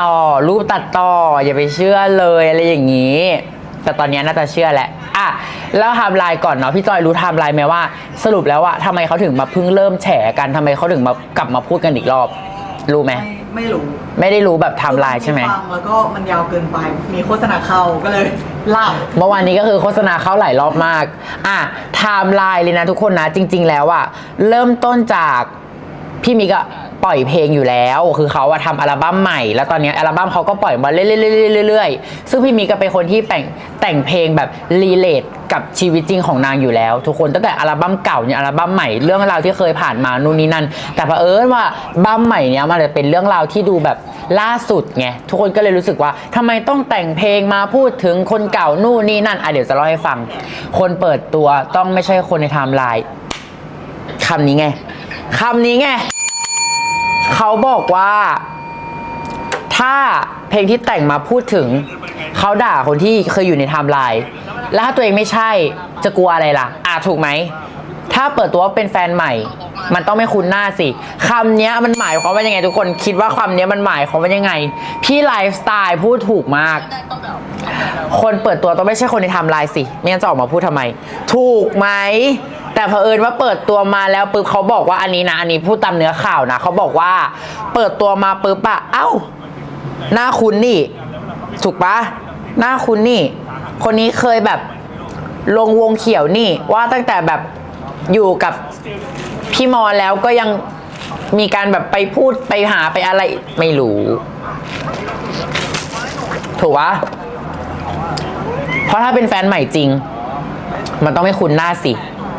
ต่อ รูปตัดต่อ อย่าไปเชื่อเลยอะไรอย่างนี้ แต่ตอนนี้น่าจะเชื่อแหละอะแล้วไทม์ไลน์ก่อนเนาะพี่จอยรู้ไทม์ไลน์ไหมว่า สรุปแล้วอะทำไมเขาถึงมาเพิ่งเริ่มแฉกันทำไมเขาถึงมากลับมาพูดกันอีกรอบ รู้ไหม ไม่ไม่รู้ไม่ได้รู้แบบไทม์ไลน์ใช่ไหม ฟังแล้วก็มันยาวเกินไป มีโฆษณาเข้าก็เลยเล่าเมื่อวานนี้ก็คือโฆษณาเข้าหลายรอบมาก อะไทม์ไลน์เลยนะทุกคนนะ จริง ๆ แล้วอะเริ่มต้นจากพี่มิกอะ ปล่อยเพลงอยู่แล้ว คือเขาอะทำอัลบั้มใหม่ แล้วตอนนี้อัลบั้มเขาก็ปล่อยมาเรื่อยๆๆๆซึ่งพี่มิก็เป็นคนที่แต่งแต่งเพลงแบบรีเลทกับชีวิตจริงของนางอยู่แล้ว ทุกคนตั้งแต่อัลบั้มเก่าเนี่ยอัลบั้มใหม่เรื่องราวที่เคยผ่านมานู่นนี่นั่น แต่เผอิญว่าบั้มใหม่เนี้ยมันจะเป็นเรื่องราวที่ดูแบบล่าสุดไงทุกคนก็เลยรู้สึกว่าทำไมต้องแต่งเพลงมาพูดถึงคนเก่านู่นนี่นั่นอะเดี๋ยวจะเล่าให้ฟัง คนเปิดตัวต้องไม่ใช่คนในไทม์ไลน์คำนี้ไงคำนี้ไง เขาบอกว่า ถ้าเพลงที่แต่งมาพูดถึง เขาด่าคนที่เคยอยู่ในไทม์ไลน์แล้วถ้าตัวเองไม่ใช่จะกลัวอะไรล่ะ อ่าถูกไหม ถ้าเปิดตัวว่าเป็นแฟนใหม่ มันต้องไม่คุ้นหน้าสิคำนี้มันหมายความว่ายังไงทุกคนคิดว่าคำนี้มันหมายความว่ายังไง พี่ไลฟ์สไตล์พูดถูกมาก คนเปิดตัวต้องไม่ใช่คนในไทม์ไลน์สิไม่งั้นจะออกมาพูดทำไม ถูกไหมแต่เผอิญว่าเปิดตัวมาแล้วปุ๊บเขาบอกว่าอันนี้นะอันนี้พูดตามเนื้อข่าวนะเขาบอกว่า เปิดตัวมาปุ๊บอะเอ้า หน้าคุณนี่ ถูกปะหน้าคุณนี่ คนนี้เคยแบบลงวงเขียวนี่ว่าตั้งแต่แบบ อยู่กับพี่มอแล้วก็ยังมีการแบบไปพูดไปหาไปอะไรไม่รู้ ถูกปะเพราะถ้าเป็นแฟนใหม่จริง มันต้องไม่คุ้นหน้าสิ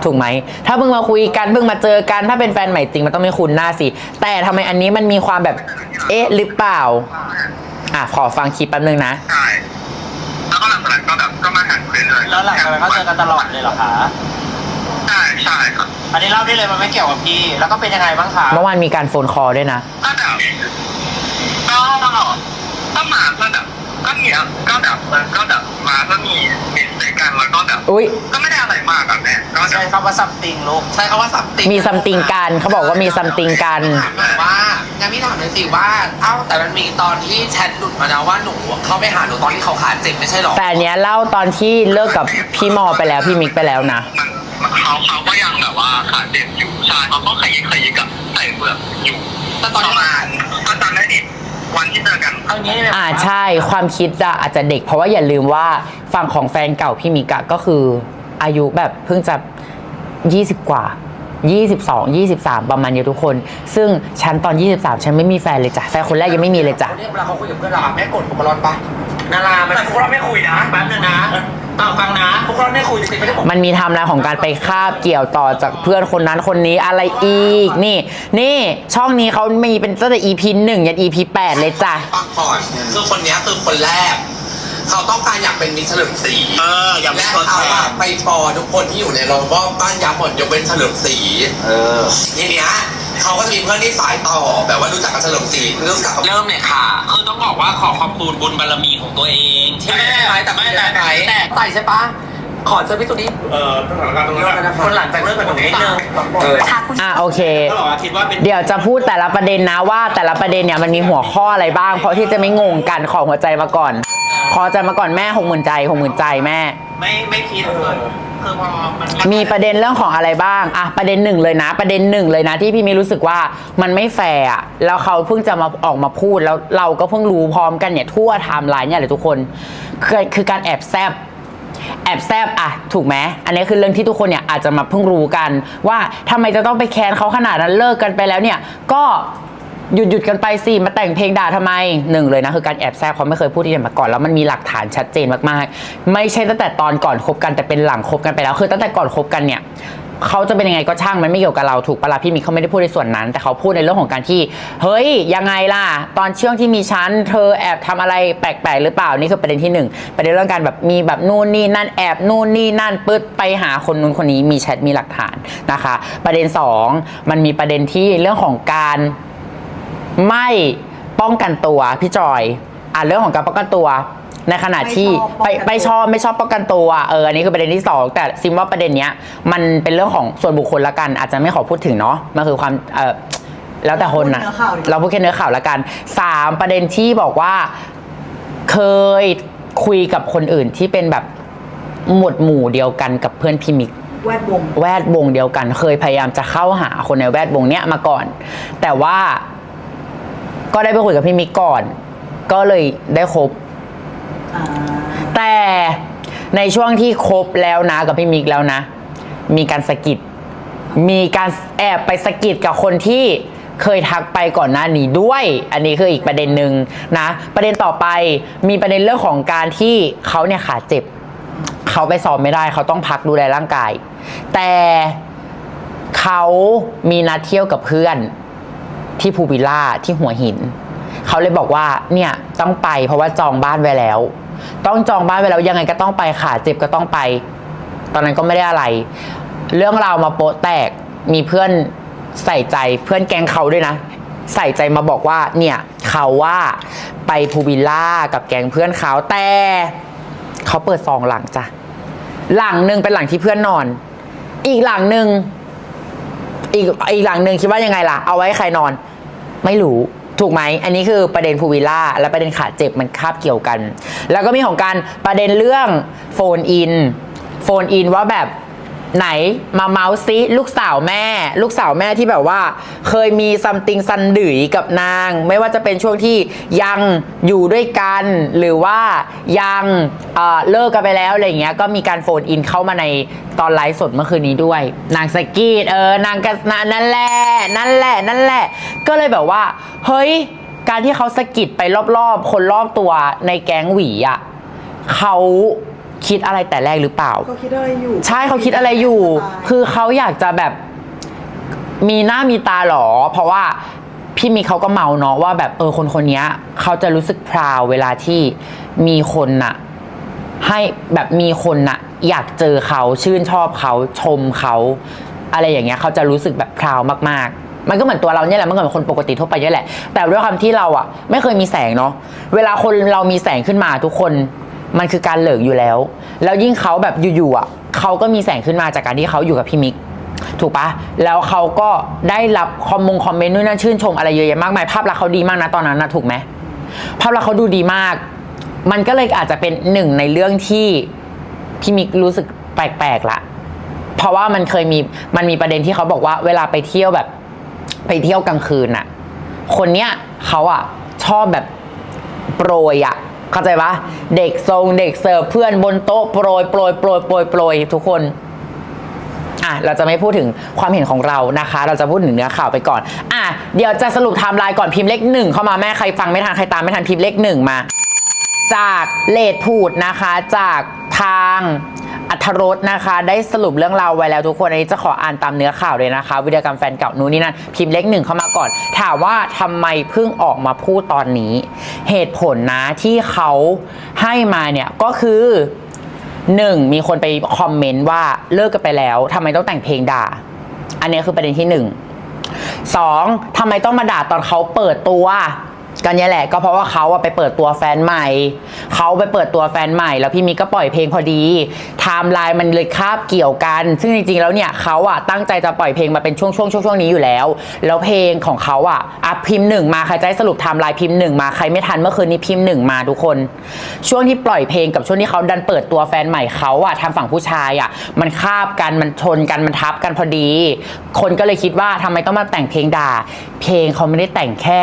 ถูกไหม ถ้าเพิ่งมาคุยกันเพิ่งมาเจอกัน ถ้าเป็นแฟนใหม่จริงมันต้องไม่คุ้นหน้าสิ แต่ทำไมอันนี้มันมีความแบบ เอ๊ะหรือเปล่า อะขอฟังคลิปแป๊บนึงนะใช่แล้วก็หลังจากนั้นก็แบบก็มาหาคุยเลยแล้วหลังจากนั้นก็เจอกันตลอดเลยเหรอคะ ใช่ใช่ครับอันนี้เล่าได้เลยมันไม่เกี่ยวกับพี่ แล้วก็เป็นยังไงบ้างคะเมื่อวานมีการโฟนคอลด้วยนะก็แบบก็ก็มาก็แบบก็เนี่ยก็แบบมันก็แบบมาก็มีมีเจอกันแล้วก็แบบอุ้ยก็ไม่ได้อะไรมากอะแม่ก็แบใช้บคำว่าซัมติงลูกใช้คำว่าสัมติงมีซัมติงกันเขาบอกว่ามีซัมติงกันถามหน่อยว่างั้นพี่ถามหน่อยสิว่า เอ้าแต่มันมีตอนที่แชทหลุดมานะว่าหนูเข้าไปหาหนูตอนที่เขาขาเจ็บไม่ใช่หรอแต่อันเนี้ยเล่าตอนที่เลิกกับพี่มอไปแล้วพี่มิกไปแล้วนะ มัน เขาเขาก็ยังแบบว่าขาเจ็บอยู่ใช่เขาก็ขยิกขยิกกับใส่เปลือกอยู่แต่ตอนปนี้ระมาณก็จำได้ดิวันที่เจอกันเอางี้เลยอ่าใช่ความคิดอะอาจจะเด็กเพราะว่าอย่าลืมว่าฝั่งของแฟนเก่าพี่มิกอะก็คืออายุแบบเพิ่งจะ 20 กว่า 22 23 ประมาณเนี้ยทุกคน ซึ่งฉันตอน 23 ฉันไม่มีแฟนเลยจ้ะแฟนคนแรกยังไม่มีเลยจ้ะเขาเรียกเวลาเขาคุยกับเพื่อนเราอะแม่กดผมมาร้อนปะนารามันแต่พวกเราไม่คุยนะแป๊บนึงนะ ต่อฟังนะพวกเราไม่คุยจริงๆไม่ได้บอกมันมีไทำลายของการไปคาบเกี่ยวต่อจากเพื่อนคนนั้นคนนี้อะไรอีก นี่ นี่ช่องนี้เขามีเป็นตั้งแต่ EP 1ยัน EP 8เลยจ้ะ ฟังก่อนคือคนเนี้ยคือคนแรก เขาต้องการอยากเป็นมิสเฉลิมศรีเอออย่าไปและกดเขาแชอะร์ไปปอทุกคนที่อยู่ในโรงบ้านบ้านยักษ์หมดยกเว้นเฉลิมศรีเออ ทีเนี้ยเขาก็จะมีเพื่อนที่สายต่อแบบว่ารู้จักกับเฉลิมศรีรู้จักกับ เริ่มเลยค่ะ คือต้องบอกว่าขอขอบคุณบุญบารมีของตัวเองที่ไม่ไม่ได้ได้ไหมแต่ไม่ได้ไหมแต่ใส่ใช่ปะ ขอเจอพี่ตัวนี้เออสถานการณ์ตรงนั้นคนหลังจากเลิกกับหนูนิดนึงอะโอเค ก็บอกว่าคิดว่าเป็นเดี๋ยวจะพูดแต่ละประเด็นนะว่าแต่ละประเด็นเนี่ยมันมีหัวข้ออะไรบ้าง เพราะที่จะไม่งงกันขอหัวใจมาก่อน ขอใจมาก่อนแม่หกหมื่นใจหกหมื่นใจแม่ ไม่ไม่คิดเลยคือพอมันมีประเด็นเรื่องของอะไรบ้างอะประเด็นหนึ่งเลยนะ ประเด็นหนึ่งเลยนะที่พี่มีรู้สึกว่ามันไม่แฟร์อะแล้วเขาเพิ่งจะมาออกมาพูดแล้วเราก็เพิ่งรู้พร้อมกันเนี่ยทั่วไทม์ไลน์เนี่ยเลยทุกคนคือคือการแอบแซบ แอบแซบอะถูกไหมอันนี้คือเรื่องที่ทุกคนเนี่ยอาจจะมาเพิ่งรู้กัน ว่าทำไมจะต้องไปแค้นเขาขนาดนั้นเลิกกันไปแล้วเนี่ยก็หยุดหยุดกันไปสิมาแต่งเพลงด่าทำไมหนึ่งเลยนะคือการแอบแซบเขาไม่เคยพูดที่ไหนมาก่อนแล้วมันมีหลักฐานชัดเจนมากๆ ไม่ใช่ตั้งแต่ตอนก่อนคบกันแต่เป็นหลังคบกันไปแล้วคือตั้งแต่ก่อนคบกันเนี่ย เขาจะเป็นยังไงก็ช่างมันไม่เกี่ยวกับเราถูกปะล่ะพี่มิกเขาไม่ได้พูดในส่วนนั้น แต่เขาพูดในเรื่องของการที่ เฮ้ยยังไงล่ะ ตอนช่วงที่มีฉันเธอแอบทำอะไรแปลกๆหรือเปล่านี่คือประเด็นที่หนึ่งประเด็นเรื่องการแบบมีแบบนู่นนี่นั่นแอบนู่นนี่นั่นปึ๊ดไปหาคนนู้นคนนี้มีแชทมีหลักฐานนะคะ ประเด็นสองมันมีประเด็นที่เรื่องของการไม่ป้องกันตัวพี่จอยอะเรื่องของการป้องกันตัว ในขณะที่ไปไปชอบไม่ชอบป้องกันตัวเอออันนี้คือประเด็นที่สองแต่ซิมว่าประเด็นเนี้ยมันเป็นเรื่องของส่วนบุคคลละกัน อาจจะไม่ขอพูดถึงเนาะมันคือความเออแล้วแต่คนนะพูดเนื้อข่าวดีกว่าเราพูดแค่เนื้อข่าวละกันสามประเด็นที่บอกว่าเคยคุยกับคนอื่นที่เป็นแบบหมวดหมู่เดียวกันกับเพื่อนพี่มิกแวดวงแวดวงเดียวกัน เคยพยายามจะเข้าหาคนในแวดวงเนี้ยมาก่อน แต่ว่าก็ได้ไปคุยกับพี่มิกก่อน ก็เลยได้คบอ่า แต่ในช่วงที่คบแล้วนะกับพี่มิกแล้วนะ มีการสะกิดมีการแอบไปสะกิดกับคนที่เคยทักไปก่อนหน้านี้ด้วย อันนี้คืออีกประเด็นหนึ่งนะ ประเด็นต่อไปมีประเด็นเรื่องของการที่เขาเนี่ยขาเจ็บ เขาไปซ้อมไม่ได้ เขาต้องพักดูแลร่างกาย แต่เขามีนัดเที่ยวกับเพื่อนที่ภูวิลล่าที่หัวหิน เขาเลยบอกว่าเนี่ยต้องไปเพราะว่าจองบ้านไว้แล้ว ต้องจองบ้านไว้แล้วยังไงก็ต้องไปขาเจ็บก็ต้องไป ตอนนั้นก็ไม่ได้อะไร เรื่องราวมาโปะแตกมีเพื่อนใส่ใจเพื่อนแกงเขาด้วยนะ ใส่ใจมาบอกว่าเนี่ยเขาว่าไปภูวิลล่ากับแกงเพื่อนเขาแต่เขาเปิดซองหลังจ้ะหลังหนึ่งเป็นหลังที่เพื่อนนอน อีกหลังหนึ่งอีกอีกหลังหนึ่งคิดว่ายังไงล่ะ เอาไว้ใครนอน ไม่รู้ ถูกไหม อันนี้คือประเด็นภูวิลล่าและประเด็นขาเจ็บมันคาบเกี่ยวกัน แล้วก็มีของการประเด็นเรื่องโฟนอิน โฟนอินว่าแบบไหนมาเมาส์ซิลูกสาวแม่ ลูกสาวแม่ที่แบบว่า เคยมีซัมติงซันดืยกับนาง ไม่ว่าจะเป็นช่วงที่ยังอยู่ด้วยกัน หรือว่ายังเเลิกกันไปแล้วอะไรเงี้ยก็มีการโฟนอินเข้ามาในตอนไลฟ์สดเมื่อคืนนี้ด้วย นางสกีดเออนางกันนั่นแหละนั่นแหละนั่นแหละ ก็เลยแบบว่า เฮ้ย การที่เขาสะกิดไปรอบๆ คนรอบตัวในแก๊งหวีอะเขาคิดอะไรแต่แรกหรือเปล่า เขาคิดอะไรอยู่ใช่เขาคิดอะไรอยู่ คือเขาอยากจะแบบมีหน้ามีตาหรอ เพราะว่าพี่มีเขาก็เมาเนาะว่าแบบเออคนคนนี้เขาจะรู้สึกพราวเวลาที่มีคนน่ะ ให้แบบมีคนน่ะ อยากเจอเขาชื่นชอบเขาชมเขา อะไรอย่างเงี้ยเขาจะรู้สึกแบบพราวมาก ๆ มันก็เหมือนตัวเราเนี่ยแหละมันก็เหมือนคนปกติทั่วไปเนี่ยแหละ แต่ด้วยความที่เราอะ ไม่เคยมีแสงเนาะเวลาคนเรามีแสงขึ้นมาทุกคนมันคือการเหลิงอยู่แล้ว แล้วยิ่งเขาแบบอยู่ๆอะเขาก็มีแสงขึ้นมาจากการที่เขาอยู่กับพี่มิกถูกปะแล้วเขาก็ได้รับคอมมงคอมเมนต์ด้วยนั่นชื่นชมอะไรเยอะแยะมากมายภาพลักษณ์เขาดีมากนะตอนนั้นนะถูกไหมภาพลักษณ์เขาดูดีมาก มันก็เลยอาจจะเป็นหนึ่งในเรื่องที่พี่มิกรู้สึกแปลกๆละเพราะว่ามันเคยมีมันมีประเด็นที่เขาบอกว่า เวลาไปเที่ยวแบบ ไปเที่ยวกลางคืนน่ะคนเนี้ยเขาอะชอบแบบโปรยอะเข้าใจปะเด็กทรงเด็กเสิร์ฟเพื่อนบนโต๊ะโปรยโปรยโปรยโปรยโปรยทุกคนอะเราจะไม่พูดถึงความเห็นของเรานะคะ เราจะพูดถึงเนื้อข่าวไปก่อน อะเดี๋ยวจะสรุปไทม์ไลน์ก่อนพิมพ์เลขหนึ่งเข้ามาแม่ใครฟังไม่ทันใครตามไม่ทันพิมพ์เลขหนึ่งมา จากเลดพูดนะคะ จากทาง อัธรสนะคะ ได้สรุปเรื่องราวไว้แล้วทุกคนอันนี้จะขออ่านตามเนื้อข่าวเลยนะคะวิดีโอกรรมแฟนเก่านู้นนี่นั่นพิมพ์เลขหนึ่งเข้ามาก่อน ถามว่าทำไมเพิ่งออกมาพูดตอนนี้ เหตุผลนะที่เขาให้มาเนี่ยก็คือหนึ่งมีคนไปคอมเมนต์ว่าเลิกกันไปแล้วทำไมต้องแต่งเพลงด่า อันนี้คือประเด็นที่หนึ่งสองทำไมต้องมาด่าตอนเขาเปิดตัว กันเนี่ยแหละก็เพราะว่าเขาอะไปเปิดตัวแฟนใหม่ เขาไปเปิดตัวแฟนใหม่ แล้วพี่มิกก็ปล่อยเพลงพอดีไทม์ไลน์มันเลยคาบเกี่ยวกัน ซึ่งจริงๆแล้วเนี่ยเขาอะตั้งใจจะปล่อยเพลงมาเป็นช่วงๆช่วงช่วงนี้อยู่แล้ว แล้วเพลงของเขาอะอะพิมพ์หนึ่งมาใครจะให้สรุปไทม์ไลน์พิมพ์หนึ่งมาใครไม่ทันเมื่อคืนนี้พิมพ์หนึ่งมาทุกคน ช่วงที่ปล่อยเพลงกับช่วงที่เขาดันเปิดตัวแฟนใหม่เขาอะทางฝั่งผู้ชายอะมันคาบกันมันชนกันมันทับกันพอดี คนก็เลยคิดว่าทำไมต้องมาแต่งเพลงด่า เพลงเขาไม่ได้แต่งแค่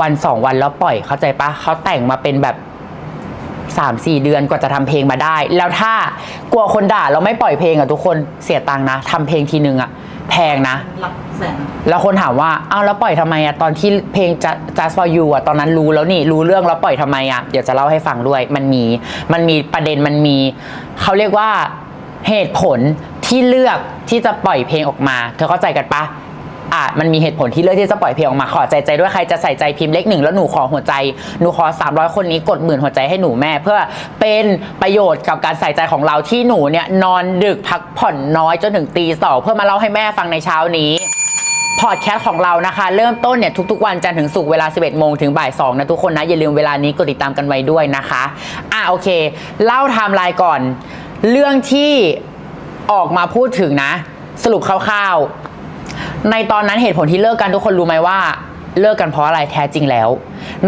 วันสองวันแล้วปล่อยเข้าใจปะเขาแต่งมาเป็นแบบสามสี่เดือนกว่าจะทำเพลงมาได้ แล้วถ้ากลัวคนด่าเราไม่ปล่อยเพลงอะทุกคนเสียตังค์นะทำเพลงทีนึงอะแพงนะหลักแสนแล้วคนถามว่าอ้าวแล้วปล่อยทำไมอะตอนที่เพลง Just Just for You อะตอนนั้นรู้แล้วนี่รู้เรื่องแล้วปล่อยทำไมอะเดี๋ยวจะเล่าให้ฟังด้วยมันมีมันมีประเด็นมันมีเขาเรียกว่าเหตุผลที่เลือกที่จะปล่อยเพลงออกมา เธอเข้าใจกันปะ อะมันมีเหตุผลที่เลือกที่จะปล่อยเพลงออกมาขอใจใจด้วยใครจะใส่ใจพิมพ์เลขหนึ่งแล้วหนูขอหัวใจหนูขอ 300 คนนี้กดหมื่นหัวใจให้หนูแม่ เพื่อเป็นประโยชน์กับการใส่ใจของเราที่หนูเนี่ยนอนดึกพักผ่อนน้อยจนถึงตีสองเพื่อมาเล่าให้แม่ฟังในเช้านี้พอดแคสต์ของเรานะคะ เริ่มต้นเนี่ยทุกๆวันจันทร์ถึงศุกร์เวลา 11 โมงถึงบ่าย 2 นะทุกคนนะ อย่าลืมเวลานี้กดติดตามกันไว้ด้วยนะคะ อะโอเค เล่าไทม์ไลน์ก่อน เรื่องที่ออกมาพูดถึงนะ สรุปคร่าวๆ ในตอนนั้นเหตุผลที่เลิกกันทุกคนรู้ไหมว่า เลิกกันเพราะอะไรแท้จริงแล้ว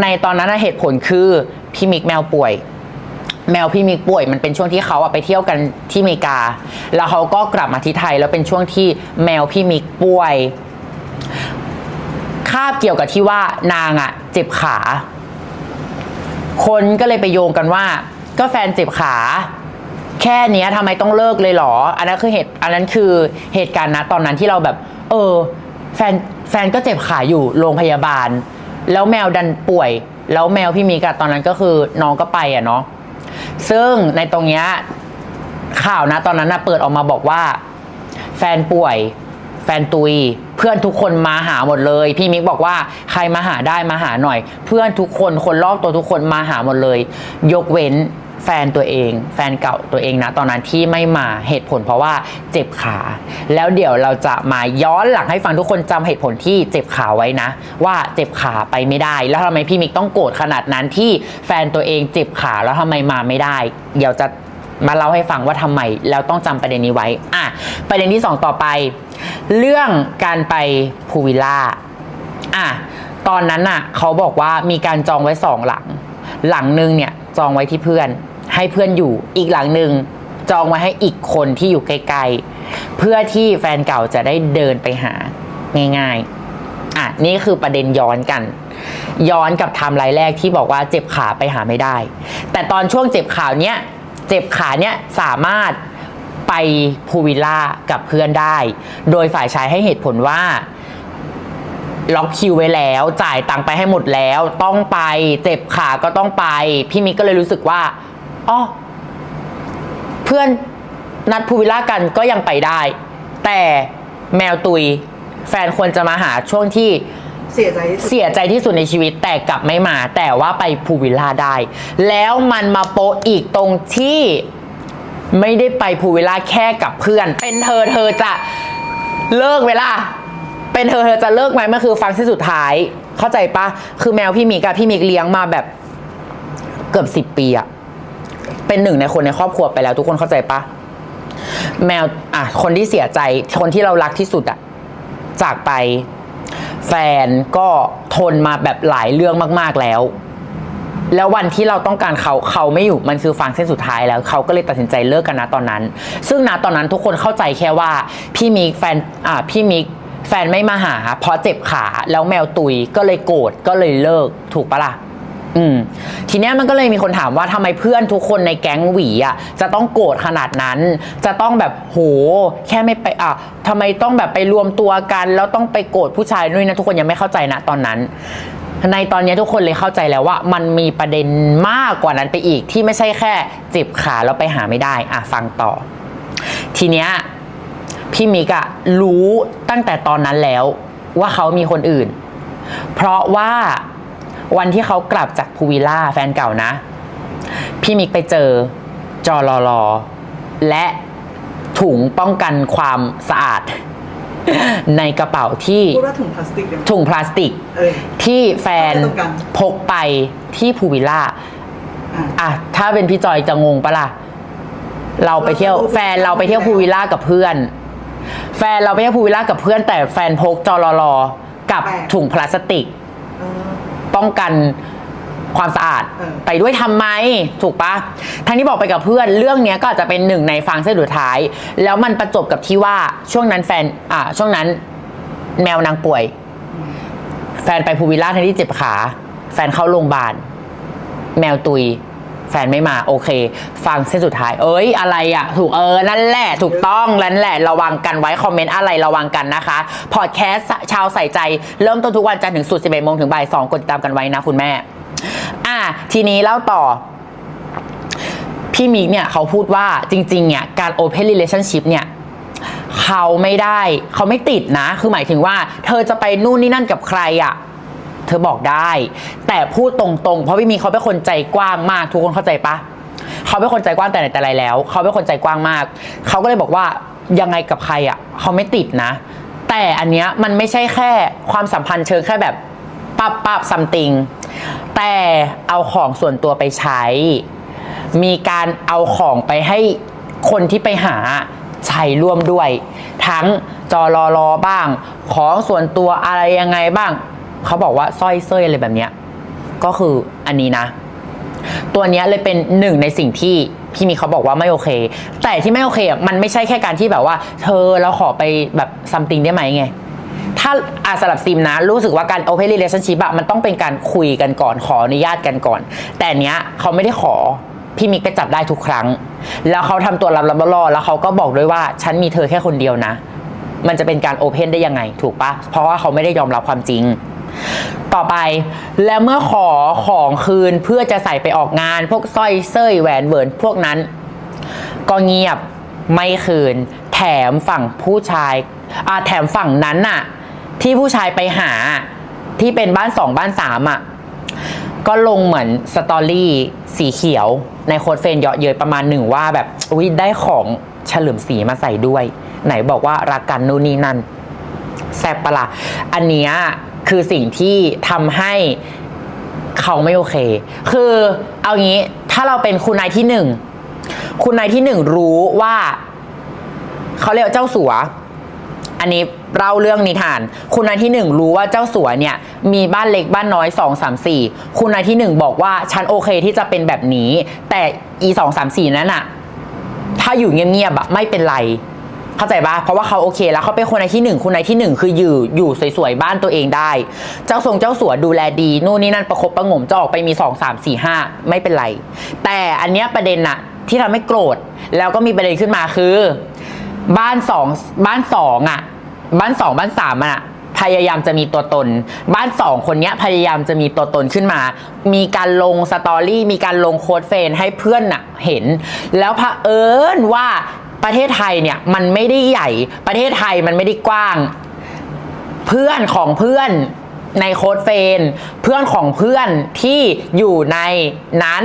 ในตอนนั้นเหตุผลคือพี่มิกแมวป่วย แมวพี่มิกป่วยมันเป็นช่วงที่เขาไปเที่ยวกันที่อเมริกา แล้วเขาก็กลับมาที่ไทย แล้วเป็นช่วงที่แมวพี่มิกป่วยคาบเกี่ยวกับที่ว่านางอะเจ็บขา คนก็เลยไปโยงกันว่า ก็แฟนเจ็บขา แค่เนี้ยทำไมต้องเลิกเลยเหรอ อันนั้นคือเหตุอันนั้นคือเหตุการณ์นะตอนนั้นที่เราแบบ เออ แฟนแฟนก็เจ็บขาอยู่โรงพยาบาล แล้วแมวดันป่วย แล้วแมวพี่มีกะตอนนั้นก็คือน้องก็ไปอะเนาะซึ่งในตรงเนี้ยข่าวนะตอนนั้นนะเปิดออกมาบอกว่า แฟนป่วย แฟนตุย เพื่อนทุกคนมาหาหมดเลย พี่มิกบอกว่าใครมาหาได้มาหาหน่อย เพื่อนทุกคนคนรอบตัวทุกคนมาหาหมดเลย ยกเว้น แฟนตัวเอง แฟนเก่าตัวเองนะตอนนั้นที่ไม่มาเหตุผลเพราะว่าเจ็บขา แล้วเดี๋ยวเราจะมาย้อนหลังให้ฟังทุกคนจำเหตุผลที่เจ็บขาไว้นะ ว่าเจ็บขาไปไม่ได้ แล้วทำไมพี่มิกต้องโกรธขนาดนั้นที่แฟนตัวเองเจ็บขาแล้วทำไมมาไม่ได้ เดี๋ยวจะมาเล่าให้ฟังว่าทำไมแล้วต้องจำประเด็นนี้ไว้อะประเด็นที่สองต่อไป เรื่องการไปพูวิลล่าอะตอนนั้นน่ะเขาบอกว่ามีการจองไว้สองหลัง หลังนึงเนี่ย จองไว้ที่เพื่อน ให้เพื่อนอยู่อีกหลังหนึ่งจองไว้ให้อีกคนที่อยู่ใกลๆเพื่อที่แฟนเก่าจะได้เดินไปหาง่ายๆอะนี่คือประเด็นย้อนกัน ย้อนกับไทม์ไลน์แรกที่บอกว่าเจ็บขาไปหาไม่ได้ แต่ตอนช่วงเจ็บขาเนี้ยเจ็บขาเนี้ยสามารถไปพูวิลล่ากับเพื่อนได้ โดยฝ่ายชายให้เหตุผลว่า ล็อกคิวไว้แล้ว จ่ายตังค์ไปให้หมดแล้ว ต้องไปเจ็บขาก็ต้องไป พี่มิกก็เลยรู้สึกว่าอ๋อเพื่อนนัดพูลวิลล่ากันก็ยังไปได้ แต่แมวตุย แฟนควรจะมาหาช่วงที่เสียใจที่สุดเสียใจที่สุดในชีวิตแต่กลับไม่มา แต่ว่าไปพูลวิลล่าได้ แล้วมันมาโปะอีกตรงที่ไม่ได้ไปพูลวิลล่าแค่กับเพื่อน เป็นเธอเธอจะเลิกเวลา เป็นเธอเธอจะเลิกไหมมันคือฟังที่สุดท้าย เข้าใจปะคือแมวพี่มิกอะพี่มิกเลี้ยงมาแบบเกือบสิบปีอะเป็นหนึ่งในคนในครอบครัวไปแล้ว ทุกคนเข้าใจปะแมวอะคนที่เสียใจคนที่เรารักที่สุดอะจากไป แฟนก็ทนมาแบบหลายเรื่องมาก ๆแล้ว แล้ววันที่เราต้องการเขาเขาไม่อยู่มันคือฟังเส้นสุดท้ายแล้วเขาก็เลยตัดสินใจเลิกกันนะตอนนั้น ซึ่งนะตอนนั้นทุกคนเข้าใจแค่ว่า พี่มิกแฟนอ่าพี่มิก แฟนไม่มาหา เพราะเจ็บขาแล้วแมวตุยก็เลยโกรธก็เลยเลิกถูกปะล่ะอืมทีเนี้ยมันก็เลยมีคนถามว่าทำไมเพื่อนทุกคนในแก๊งหวีอะจะต้องโกรธขนาดนั้น จะต้องแบบโห แค่ไม่ไปอะทำไมต้องแบบไปรวมตัวกัน แล้วต้องไปโกรธผู้ชายด้วยนะทุกคนยังไม่เข้าใจนะตอนนั้น ในตอนเนี้ยทุกคนเลยเข้าใจแล้วว่า มันมีประเด็นมากกว่านั้นไปอีกที่ไม่ใช่แค่เจ็บขาแล้วไปหาไม่ได้อะฟังต่อ ทีเนี้ย พี่มิกอะรู้ตั้งแต่ตอนนั้นแล้วว่าเขามีคนอื่น เพราะว่าวันที่เขากลับจากพูวิลล่าแฟนเก่านะ พี่มิกไปเจอจอรอรอและถุงป้องกันความสะอาด ในกระเป๋าที่พูดว่าถุงพลาสติกได้ไหมถุงพลาสติก เออ ที่แฟนเข้าใจตรงกัน พกไปที่พูวิลล่า อะ อะ ถ้าเป็นพี่จอยจะงงปะล่ะ เราไปเที่ยว เรารู้ แฟนเราไปเที่ยวพูวิลล่ากับเพื่อน แฟนเราไปเที่ยวพูวิลล่ากับเพื่อนแต่แฟนพกจอรอรอกับแปลก ถุงพลาสติก เออ ป้องกันความสะอาดเออ ไปด้วยทำไม ถูกปะทั้งที่บอกไปกับเพื่อนเรื่องเนี้ยก็อาจจะเป็นหนึ่งในฟังเส้นสุดท้าย แล้วมันประจบกับที่ว่าช่วงนั้นแฟนอ่าช่วงนั้นแมวนางป่วย แฟนไปพูลวิลล่าทั้งที่เจ็บขา แฟนเข้าโรงพยาบาลแมวตุย แฟนไม่มาโอเค ฟังเส้นสุดท้าย เอ้ยอะไรอะถูกเออนั่นแหละถูกต้องนั่นแหละระวังกันไว้คอมเมนต์อะไรระวังกันนะคะพอดแคสต์ชาวใส่ใจเริ่มต้นทุกวันจันทร์ถึงสุด11โมงถึงบ่าย2กดติดตามกันไว้นะคุณแม่ อะทีนี้เล่าต่อพี่มิกเนี่ยเขาพูดว่าจริงๆเนี่ยการ open relationship เนี่ยเขาไม่ได้ เขาไม่ติดนะ คือหมายถึงว่า เธอจะไปนู่นนี่นั่นกับใครอะ่ะ เธอบอกได้ แต่พูดตรงๆ เพราะพี่มีเขาเป็นคนใจกว้างมาก ทุกคนเข้าใจปะเขาเป็นคนใจกว้างแต่ไหนแต่ไรแล้ว เขาเป็นคนใจกว้างมาก เขาก็เลยบอกว่ายังไงกับใครอะ่ะเขาไม่ติดนะ แต่อันเนี้ยมันไม่ใช่แค่ความสัมพันธ์เชิงแค่แบบปับปับซัมติงแต่เอาของส่วนตัวไปใช้ มีการเอาของไปให้คนที่ไปหาใช้ร่วมด้วย ทั้งจอรอรอบ้าง ของส่วนตัวอะไรยังไงบ้าง เขาบอกว่าสร้อยเส้ยอะไรแบบเนี้ยก็คืออันนี้นะ ตัวเนี้ยเลยเป็นหนึ่งในสิ่งที่พี่มีเขาบอกว่าไม่โอเค แต่ที่ไม่โอเคอะมันไม่ใช่แค่การที่แบบว่า เธอเราขอไปแบบซัมติงได้ไหมไงถ้าอาสลับซิมนะ รู้สึกว่าการ open relationship อะมันต้องเป็นการคุยกันก่อนขออนุญาตกันก่อน แต่อันเนี้ยเขาไม่ได้ขอพี่มิกไปจับได้ทุกครั้ง แล้วเขาทำตัวรับรับรอแล้วเขาก็บอกด้วยว่าฉันมีเธอแค่คนเดียวนะ มันจะเป็นการโอเพนได้ยังไง ถูกปะเพราะว่าเขาไม่ได้ยอมรับความจริง ต่อไปแล้วเมื่อขอของคืนเพื่อจะใส่ไปออกงาน พวกสร้อยเส้ยแหวนเวิร์นพวกนั้น ก็เงียบไม่คืน แถมฝั่งผู้ชายอ่าแถมฝั่งนั้นน่ะ ที่ผู้ชายไปหาที่เป็นบ้านสองบ้านสามอะก็ลงเหมือนสตอรี่สีเขียวในโค้ดเฟรนเยาะเย้ยประมาณหนึ่งว่าแบบอุ้ยได้ของเฉลิมสีมาใส่ด้วย ไหนบอกว่ารักกันนู่นนี่นั่นแซบปะละ่ะอันเนี้ย คือสิ่งที่ทำให้เขาไม่โอเค คือเอางี้ถ้าเราเป็นคุณนายที่หนึ่งคุณนายที่หนึ่งรู้ว่าเขาเรียกเจ้าสัว อันนี้เล่าเรื่องนิทาน คุณนายที่หนึ่งรู้ว่าเจ้าสัวเนี่ย มีบ้านเล็กบ้านน้อยสองสามสี่คุณนายที่หนึ่งบอกว่าฉันโอเคที่จะเป็นแบบนี้ แต่อีสองสามสี่นั้นอะถ้าอยู่เงียบๆอะไม่เป็นไร เข้าใจปะเพราะว่าเขาโอเคแล้วเขาเป็นคนในที่หนึ่งคนในที่หนึ่งคืออยู่อยู่สวยๆบ้านตัวเองได้ เจ้าทรงเจ้าสัวดูแลดีนู่นนี่นั่นประคบประงมจะออกไปมีสองสามสี่ห้าไม่เป็นไร แต่อันเนี้ยประเด็นอะที่ทำให้โกรธแล้วก็มีประเด็นขึ้นมาคือ บ้านสองบ้านสองอะบ้านสองบ้านสามอะพยายามจะมีตัวตน บ้านสองคนเนี้ยพยายามจะมีตัวตนขึ้นมา มีการลงสตอรี่ มีการลงโค้ดเฟนให้เพื่อนน่ะเห็น แล้วพระเอิญว่า ประเทศไทยเนี่ยมันไม่ได้ใหญ่ประเทศไทยมันไม่ได้กว้าง เพื่อนของเพื่อนในโค้ดเฟน เพื่อนของเพื่อนที่อยู่ในนั้น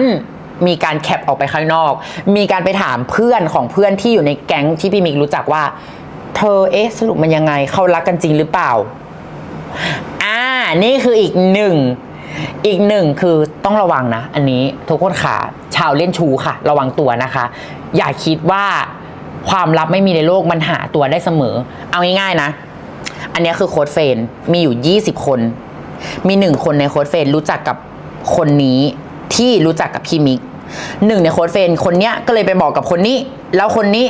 มีการแคปออกไปข้างนอก มีการไปถามเพื่อนของเพื่อนที่อยู่ในแก๊งที่พี่มิกรู้จักว่า เธอเอ๊ะสรุปมันยังไงเขารักกันจริงหรือเปล่า อ่า นี่คืออีกหนึ่ง อีกหนึ่งคือต้องระวังนะ อันนี้ทุกคนค่ะ ชาวเล่นชูค่ะ ระวังตัวนะคะ อย่าคิดว่า ความลับไม่มีในโลกมันหาตัวได้เสมอ เอาง่ายๆนะ อันนี้คือโค้ดเฟนมีอยู่ 20 คน มีหนึ่งคนในโค้ดเฟนรู้จักกับคนนี้ที่รู้จักกับพี่มิกหนึ่งในโค้ดเฟนคนเนี้ยก็เลยไปบอกกับคนนี้ แล้วคนนี้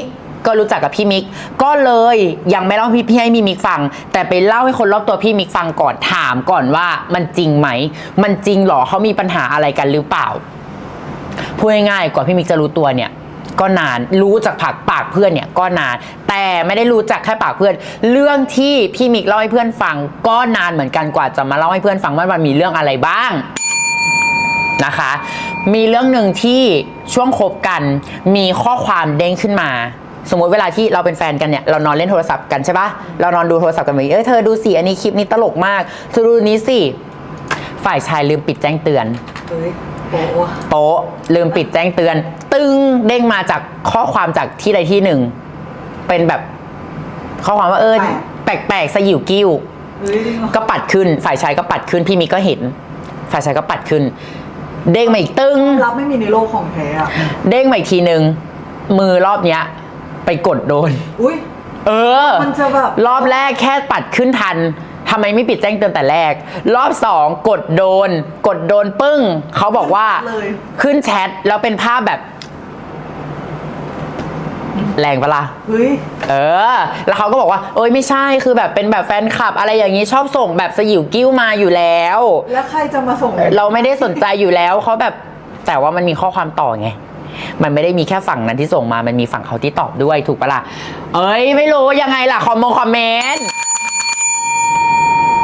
ก็รู้จักกับพี่มิก ก็เลยยังไม่เล่าพี่พี่ให้พี่มิกฟัง แต่ไปเล่าให้คนรอบตัวพี่มิกฟังก่อนถามก่อนว่ามันจริงไหม มันจริงหรอเขามีปัญหาอะไรกันหรือเปล่าพูดง่ายๆกว่าพี่มิกจะรู้ตัวเนี่ย ก็นานรู้จากผักปากเพื่อนเนี่ยก็นาน แต่ไม่ได้รู้จักแค่ปากเพื่อน เรื่องที่พี่มิกเล่าให้เพื่อนฟัง ก็นานเหมือนกันกว่าจะมาเล่าให้เพื่อนฟังว่ามันมีเรื่องอะไรบ้างนะคะ มีเรื่องหนึ่งที่ช่วงคบกันมีข้อความเด้งขึ้นมา สมมติเวลาที่เราเป็นแฟนกันเนี่ยเรานอนเล่นโทรศัพท์กันใช่ปะเรานอนดูโทรศัพท์กันแบบนี้เอ้ยเธอดูสิอันนี้คลิปนี้ตลกมากเธอดูนี้สิฝ่ายชายลืมปิดแจ้งเตือนเฮ้ยโอ้โป๊ะลืมปิดแจ้งเตือน ตึงเด้งมาจากข้อความจากที่ใดที่หนึ่ง เป็นแบบข้อความว่าเออแปลกๆสยิวกิ้วเฮ้ยจริงเหรอก็ปัดขึ้น ฝ่ายชายก็ปัดขึ้น พี่มิกก็เห็น ฝ่ายชายก็ปัดขึ้น เด้งมาอีกตึงรับไม่มีในโลกของแท้อะเด้งมาอีกทีหนึ่งมือรอบเนี้ย ไปกดโดน อุ้ยเออ มันจะแบบรอบแรกแค่ปัดขึ้นทันทำไมไม่ปิดแจ้งเตือนแต่แรก รอบสองกดโดน กดโดนปึ้ง เขาบอกว่าเลยขึ้นแชทแล้วเป็นภาพแบบ แรงปะล่ะ เฮ้ย เออ แล้วเขาก็บอกว่า เอ้ยไม่ใช่ คือแบบเป็นแบบแฟนคลับอะไรอย่างนี้ชอบส่งแบบสยิวกิ้วมาอยู่แล้ว แล้วใครจะมาส่งเราไม่ได้สนใจอยู่แล้ว เขาแบบ แต่ว่ามันมีข้อความต่อไง มันไม่ได้มีแค่ฝั่งนั้นที่ส่งมา มันมีฝั่งเขาที่ตอบด้วยถูกปะล่ะ เอ้ยไม่รู้ยังไงล่ะคอมมงคอมเมนต์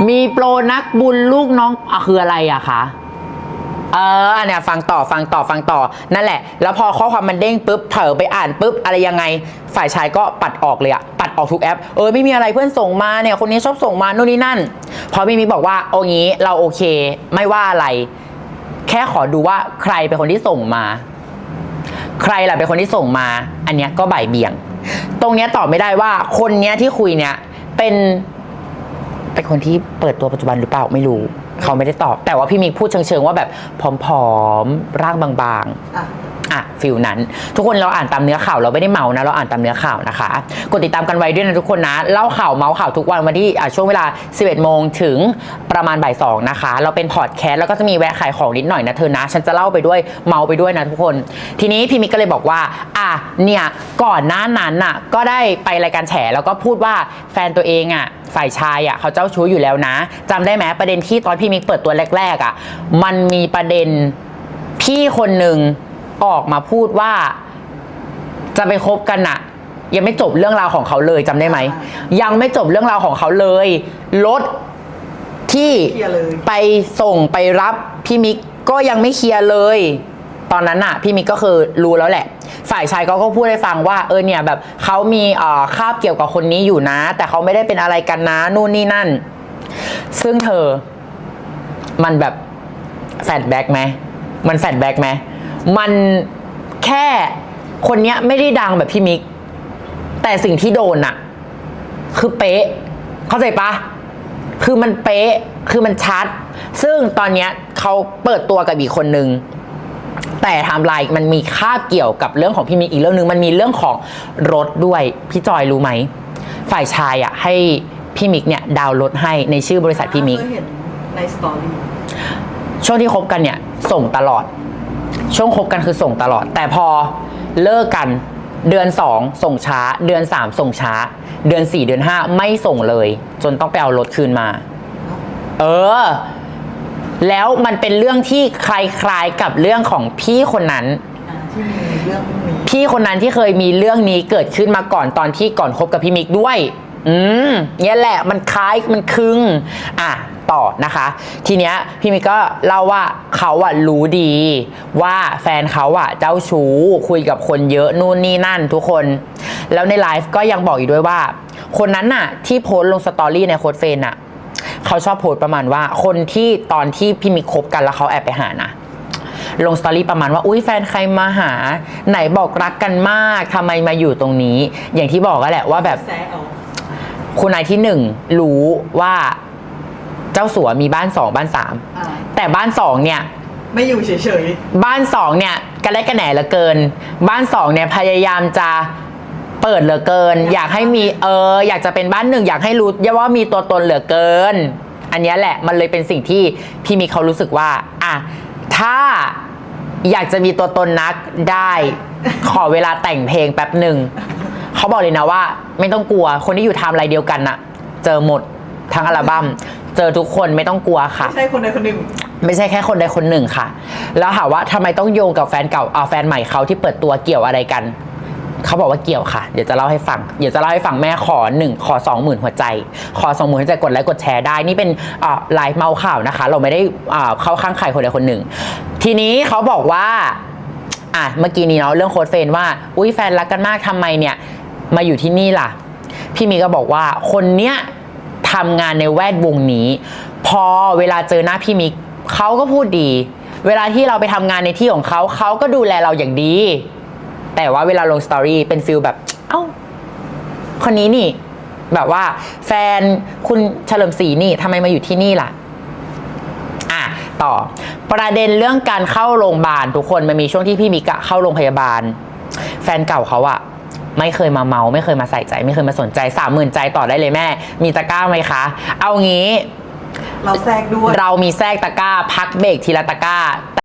มีโปรนักบุญลูกน้องอะคืออะไรอะคะ เออเนี่ยฟังต่อฟังต่อฟังต่อ นั่นแหละ แล้วพอข้อความมันเด้งปุ๊บเผลอไปอ่านปุ๊บอะไรยังไง ฝ่ายชายก็ปัดออกเลยอะปัดออกทุกแอป เออไม่มีอะไรเพื่อนส่งมาเนี่ยคนนี้ชอบส่งมานู่นนี่นั่น พอพี่มิกบอกว่าเอางี้เราโอเคไม่ว่าอะไร แค่ขอดูว่าใครเป็นคนที่ส่งมา ใครล่ะเป็นคนที่ส่งมา อันเนี้ยก็บ่ายเบี่ยง ตรงเนี้ยตอบไม่ได้ว่าคนเนี้ยที่คุยเนี่ยเป็นเป็นคนที่เปิดตัวปัจจุบันหรือเปล่าไม่รู้ เขาไม่ได้ตอบ แต่ว่าพี่มิกพูดเชิงๆว่าแบบผอมๆร่างบางอะ อะฟิลนั้น ทุกคนเราอ่านตามเนื้อข่าวเราไม่ได้เมานะ เราอ่านตามเนื้อข่าวนะคะกดติดตามกันไว้ด้วยนะทุกคนนะเล่าข่าวเมาส์ข่าวทุกวันวันที่อะช่วงเวลา 11โมงถึงประมาณบ่ายสองนะคะ เราเป็นพอดแคสต์แล้วก็จะมีแวะขายของนิดหน่อยนะเธอนะ ฉันจะเล่าไปด้วยเมาไปด้วยนะทุกคน ทีนี้พี่มิกก็เลยบอกว่า อะเนี่ยก่อนหน้านั้นน่ะก็ได้ไปรายการแฉแล้วก็พูดว่าแฟนตัวเองอะฝ่ายชายอะเขาเจ้าชู้อยู่แล้วนะจำได้ไหมประเด็นที่ตอนพี่มิกเปิดตัวแรกๆอะมันมีประเด็นพี่คนหนึ่ง ออกมาพูดว่าจะไปคบกันอะยังไม่จบเรื่องราวของเขาเลยจำได้ไหม ยังไม่จบเรื่องราวของเขาเลยรถที่เคลียร์เลย ไปส่งไปรับพี่มิกก็ยังไม่เคลียร์เลย ตอนนั้นน่ะพี่มิกก็คือรู้แล้วแหละ ฝ่ายชายเขาก็พูดให้ฟังว่า เออเนี่ยแบบเขามีเอ่อคาบเกี่ยวกับคนนี้อยู่นะ แต่เขาไม่ได้เป็นอะไรกันนะนู่นนี่นั่น ซึ่งเธอ มันแบบแฟดแบ็กไหม มันแฟดแบ็กไหม มันแค่คนเนี้ยไม่ได้ดังแบบพี่มิก แต่สิ่งที่โดนอะคือเป๊ะ เข้าใจปะคือมันเป๊ะคือมันชัด ซึ่งตอนเนี้ยเขาเปิดตัวกับอีกคนนึงแต่ไทม์ไลน์มันมีคาบเกี่ยวกับเรื่องของพี่มิกอีกเรื่องหนึ่งมันมีเรื่องของรถด้วยพี่จอยรู้ไหมฝ่ายชายอะให้พี่มิกเนี่ยดาวน์รถให้ในชื่อบริษัทพี่มิกเคยเห็นในสตอรี่ช่วงที่คบกันเนี่ยส่งตลอด ช่วงคบกันคือส่งตลอด แต่พอเลิกกันเดือน 2 ส่งช้า เดือน 3 ส่งช้า เดือน 4 เดือน 5 ไม่ส่งเลย จนต้องไปเอารถคืนมา เออ แล้วมันเป็นเรื่องที่คล้ายๆกับเรื่องของพี่คนนั้น ที่มีเรื่องนี้พี่คนนั้นที่เคยมีเรื่องนี้เกิดขึ้นมาก่อนตอนที่ก่อนคบกับพี่มิกด้วย อืมเนี่ยแหละมันคล้ายมันคึง อะ ต่อนะคะ ทีเนี้ยพี่มิกก็เล่าว่าเขาอะรู้ดีว่าแฟนเขาอะเจ้าชู้คุยกับคนเยอะนู่นนี่นั่นทุกคน แล้วในไลฟ์ก็ยังบอกอีกด้วยว่า คนนั้นน่ะ ที่โพสต์ลงสตอรี่ในโค้ดเฟนน่ะเขาชอบโพสต์ประมาณว่า คนที่ตอนที่พี่มิกคบกันแล้วเขาแอบไปหานะลงสตอรี่ประมาณว่า อุ้ยแฟนใครมาหา ไหนบอกรักกันมากทำไมมาอยู่ตรงนี้ อย่างที่บอกก็แหละว่าแบบแซะเอาคุณนายที่หนึ่งรู้ว่า เจ้าสัวมีบ้านสองบ้านสามอ่าแต่บ้านสองเนี่ย ไม่อยู่เฉยบ้านสองเนี่ยกระเล็กกระแหน่เหลือเกิน บ้านสองเนี่ยพยายามจะเปิดเหลือเกิน อยากให้มีเออ อยากจะเป็นบ้านหนึ่งอยากให้รู้ว่ามีตัวตนเหลือเกิน อันเนี้ยแหละมันเลยเป็นสิ่งที่พี่มีเขารู้สึกว่าอะถ้าอยากจะมีตัวตนนักได้ ขอเวลาแต่งเพลงแป๊บหนึ่งเขาบอกเลยนะว่า ไม่ต้องกลัวคนที่อยู่ไทม์ไลน์เดียวกันน่ะ เจอหมด ทั้งอัลบั้มเจอทุกคนไม่ต้องกลัวๆค่ะ ไม่ใช่คนใดคนหนึ่ง ไม่ใช่แค่คนใดคนหนึ่งค่ะ แล้วถามว่าทำไมต้องโยงกับแฟนเก่าเอาแฟนใหม่เขาที่เปิดตัวเกี่ยวอะไรกัน เขาบอกว่าเกี่ยวค่ะ เดี๋ยวจะเล่าให้ฟัง เดี๋ยวจะเล่าให้ฟังแม่ขอหนึ่งขอสองหมื่นหัวใจ ขอสองหมื่นหัวใจกดไลค์กดแชร์ได้ นี่เป็นอ่าไลฟ์เมาข่าวนะคะ เราไม่ได้อ่าเข้าข้างใครคนใดคนหนึ่ง ทีนี้เขาบอกว่าอะเมื่อกี้นี้เนาะเรื่องโค้ดเฟรนว่า อุ้ยแฟนรักกันมากทำไมเนี่ย มาอยู่ที่นี่ล่ะ พี่มีก็บอกว่าคนเนี้ย ทำงานในแวดวงนี้ พอเวลาเจอหน้าพี่มิกเขาก็พูดดี เวลาที่เราไปทำงานในที่ของเขาเขาก็ดูแลเราอย่างดี แต่ว่าเวลาลงสตอรี่เป็นฟิลแบบ เอ้า คนนี้นี่ แบบว่า แฟนคุณเฉลิมศรีนี่ทำไมมาอยู่ที่นี่ล่ะอะต่อ ประเด็นเรื่องการเข้าโรงพยาบาลทุกคนมันมีช่วงที่พี่มิกะเข้าโรงพยาบาล แฟนเก่าเขาอะ ไม่เคยมาเมาไม่เคยมาใส่ใจ ไม่เคยมาสนใจสามหมื่นใจต่อได้เลยแม่ มีตะกร้าไหมคะ เอางี้ เราแทรกด้วย เรามีแทรกตะกร้า พักเบรกทีละตะกร้า